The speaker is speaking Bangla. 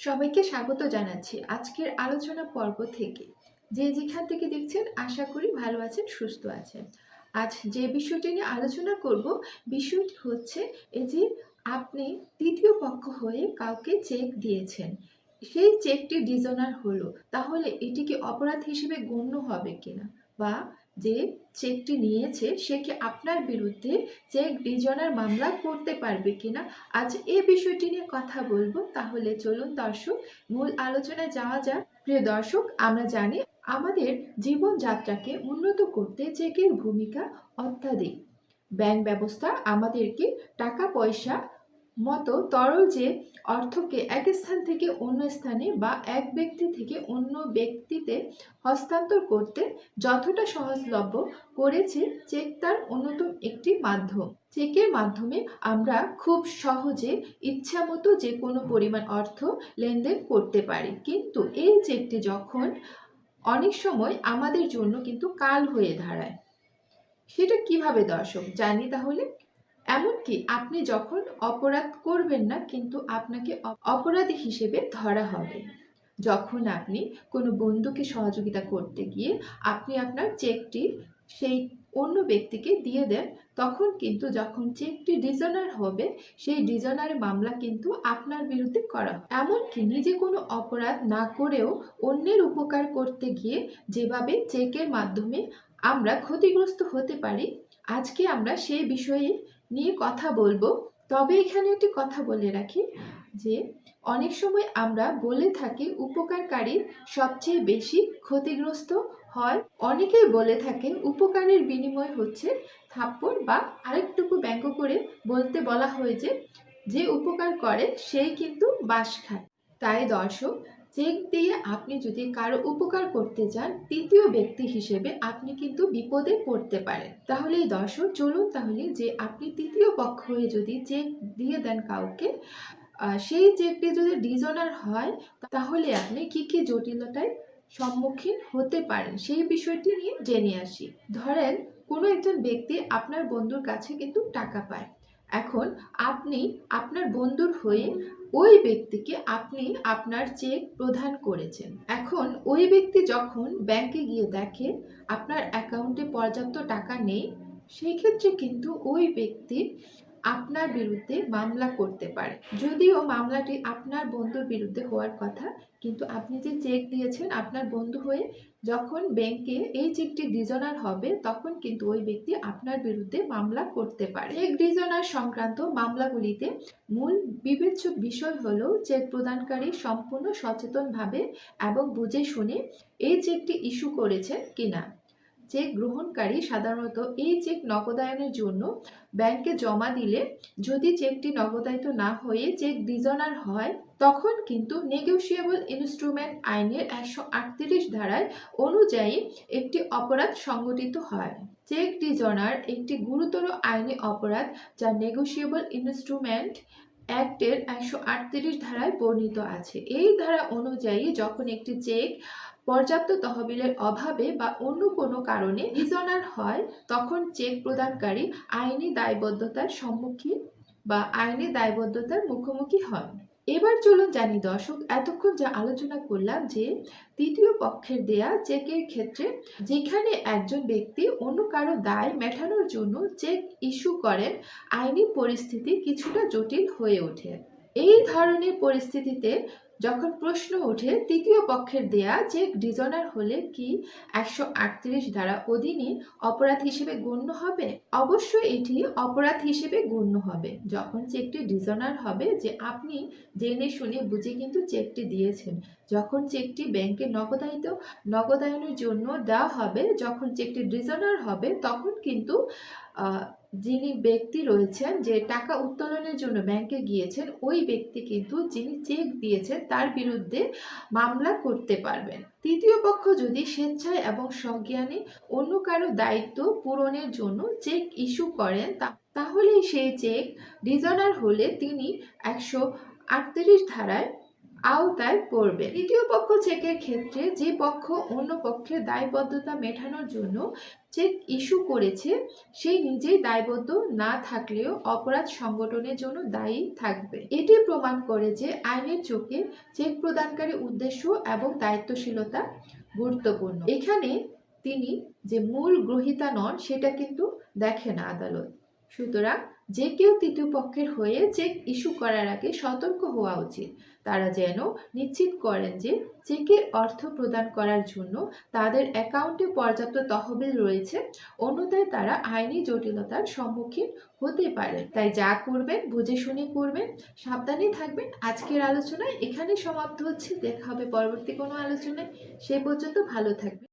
সবাইকে স্বাগত জানাচ্ছি আজকের আলোচনা পর্ব থেকে। যে যেখান থেকে দেখছেন, আশা করি ভালো আছেন, সুস্থ আছেন। আজ যে বিষয়টি নিয়ে আলোচনা করব, বিষয়টি হচ্ছে এই যে আপনি তৃতীয় পক্ষ হয়ে কাউকে চেক দিয়েছেন। সেই চেকটি ডিজনার হলো। তাহলে এটি কি অপরাধ হিসেবে গণ্য হবে কিনা? বা যে চেকটি নিয়েছে, সে কি আপনার বিরুদ্ধে চেক ডিজনার মামলা করতে পারবে কিনা আজ এ বিষয়টি নিয়ে কথা বলব। তাহলে চলুন দর্শক, মূল আলোচনায় যাওয়া যাক। প্রিয় দর্শক, আমরা জানি আমাদের জীবনযাত্রাকে উন্নত করতে চেকের ভূমিকা অত্যাধিক। ব্যাংক ব্যবস্থা আমাদেরকে টাকা পয়সা মতো তরল যে অর্থকে এক স্থান থেকে অন্য স্থানে বা এক ব্যক্তি থেকে অন্য ব্যক্তিতে হস্তান্তর করতে যতটা সহজলভ্য করেছে চেক তার অন্যতম একটি মাধ্যম। চেকের মাধ্যমে আমরা খুব সহজে ইচ্ছামতো যে কোনো পরিমাণ অর্থ লেনদেন করতে পারি। কিন্তু এই চেকটি যখন অনেক সময় আমাদের জন্য কিন্তু কাল হয়ে দাঁড়ায়। সেটা কীভাবে দর্শক জানি তাহলে? এমনকি আপনি যখন অপরাধ করবেন না, কিন্তু আপনাকে অপ- অপরাধী হিসেবে ধরা হবে। যখন আপনি কোনো বন্ধুকে সহযোগিতা করতে গিয়ে আপনি আপনার চেকটি সেই অন্য ব্যক্তিকে দিয়ে দেন, তখন কিন্তু যখন চেকটি ডিজনার হবে, সেই ডিজনারের মামলা কিন্তু আপনার বিরুদ্ধে করা হয় এমনকি নিজে কোনো অপরাধ না করেও অন্যের উপকার করতে গিয়ে যেভাবে চেকের মাধ্যমে আমরা ক্ষতিগ্রস্ত হতে পারি, আজকে আমরা সেই বিষয়ে নিয়ে কথা বলব। তবে এখানে একটি কথা বলে রাখি যে, অনেক সময় আমরা বলে থাকি উপকারকারী সবচেয়ে বেশি ক্ষতিগ্রস্ত হয়। অনেকেই বলে থাকেন উপকারের বিনিময় হচ্ছে থাপ্পড় বা আরেকটুকু ব্যঙ্গ করে বলতে বলা হয়েছে যে উপকার করে সেই কিন্তু বাস খায়। তাই দর্শক চেক দিয়ে আপনি যদি কারও উপকার করতে চান তৃতীয় ব্যক্তি হিসেবে আপনি কিন্তু বিপদে পড়তে পারেন। তাহলে দর্শক, চলুন তাহলে যে আপনি তৃতীয় পক্ষ হয়ে যদি চেক দিয়ে দেন কাউকে সেই চেকটি যদি ডিজনার হয়, তাহলে আপনি কি কি জটিলতায় সম্মুখীন হতে পারেন, সেই বিষয়টি নিয়ে জেনে আসি। ধরেন, কোনো একজন ব্যক্তি আপনার বন্ধুর কাছে কিন্তু টাকা পায়। এখন আপনি আপনার বন্ধুর হয়ে ওই ব্যক্তিকে আপনি আপনার চেক প্রদান করেছেন। এখন ওই ব্যক্তি যখন ব্যাংকে গিয়ে দেখে আপনার অ্যাকাউন্টে পর্যাপ্ত টাকা নেই, সেই ক্ষেত্রে কিন্তু ওই ব্যক্তি আপনার বিরুদ্ধে মামলা করতে পারে। যদিও মামলাটি আপনার বন্ধুর বিরুদ্ধে হওয়ার কথা, কিন্তু আপনি যে চেক দিয়েছেন আপনার বন্ধু হয়ে যখন ব্যাংকে এই চেকটি ডিজনার হবে, তখন কিন্তু ওই ব্যক্তি আপনার বিরুদ্ধে মামলা করতে পারে। চেক ডিজনার সংক্রান্ত মামলাগুলিতে মূল বিবেচ্য বিষয় হলো চেক প্রদানকারী সম্পূর্ণ সচেতনভাবে এবং বুঝে শুনে এই চেকটি ইস্যু করেছেন কিনা। চেক গ্রহণকারী সাধারণত এই চেক নগদায়নের জন্য ব্যাংকে জমা দিলে যদি চেকটি নগদায়িত না হয়ে চেক ডিজনার হয়, তখন কিন্তু নেগোশিয়েবল ইনস্ট্রুমেন্ট আইনের একশো আটত্রিশ ধারায় অনুযায়ী একটি অপরাধ সংগঠিত হয়। চেক ডিজনার একটি গুরুতর আইনি অপরাধ যা নেগোশিয়েবল ইনস্ট্রুমেন্ট অ্যাক্টের একশো আটত্রিশ ধারায় বর্ণিত আছে। এই ধারা অনুযায়ী যখন একটি চেক পর্যাপ্ত তহবিলের অভাবে বা অন্য কোনো কারণে রিজনার হয়, তখন চেক প্রদানকারী আইনি দায়বদ্ধতার সম্মুখীন বা আইনি দায়বদ্ধতার মুখোমুখি হন। এবার চলুন জানি দর্শক, এতক্ষণ যা আলোচনা করলাম যে তৃতীয় পক্ষের দেয়া চেকের ক্ষেত্রে যেখানে একজন ব্যক্তি অন্য কারও দায় মেটানোর জন্য চেক ইস্যু করেন, আইনি পরিস্থিতি কিছুটা জটিল হয়ে ওঠে। এই ধরনের পরিস্থিতিতে যখন প্রশ্ন ওঠে, তৃতীয় পক্ষের দেয়া চেক ডিজনার হলে কি একশো আটত্রিশ ধারা অধীনে অপরাধ হিসেবে গণ্য হবে? অবশ্যই এটি অপরাধ হিসেবে গণ্য হবে। যখন চেকটি ডিজনার হবে, যে আপনি জেনে শুনে বুঝে কিন্তু চেকটি দিয়েছেন। যখন চেকটি ব্যাংকে নগদায়িত, নগদায়নের জন্য দেওয়া হবে, যখন চেকটি ডিজনার হবে, তখন কিন্তু যিনি ব্যক্তি রয়েছেন, যে টাকা উত্তোলনের জন্য ব্যাংকে গিয়েছেন, ওই ব্যক্তি কিন্তু যিনি চেক দিয়েছেন, তার বিরুদ্ধে মামলা করতে পারবেন। তৃতীয় পক্ষ যদি স্বেচ্ছায় এবং সজ্ঞানে অন্য কারও দায়িত্ব পূরণের জন্য চেক ইস্যু করেন তাহলে সেই চেক ডিজনার হলে তিনি একশো আটত্রিশ ধারায় আওতায় পড়বে। তৃতীয় পক্ষ চেকের ক্ষেত্রে যে পক্ষ অন্য পক্ষের দায়বদ্ধতা মেটানোর জন্য চেক ইস্যু করেছে সেই নিজেই দায়বদ্ধ না থাকলেও অপরাধ সংগঠনের জন্য দায়ী থাকবে। এটি প্রমাণ করে যে আইনের চোখে চেক প্রদানকারী উদ্দেশ্য এবং দায়িত্বশীলতা গুরুত্বপূর্ণ। এখানে তিনি যে মূল গ্রহীতা নন, সেটা কিন্তু দেখে না আদালত। সুতরাং যে কেউ তৃতীয় পক্ষের হয়ে চেক ইস্যু করার আগে সতর্ক হওয়া উচিত। তারা যেন নিশ্চিত করেন যে চেকের অর্থ প্রদান করার জন্য তাদের অ্যাকাউন্টে পর্যাপ্ত তহবিল রয়েছে, অন্যথায় তারা আইনি জটিলতার সম্মুখীন হতে পারে তাই যা করবেন, বুঝে শুনে করবেন, সাবধানে থাকবেন। আজকের আলোচনায় এখানে সমাপ্ত হচ্ছে। দেখা হবে পরবর্তী কোনো আলোচনায়। সে পর্যন্ত ভালো থাকবেন।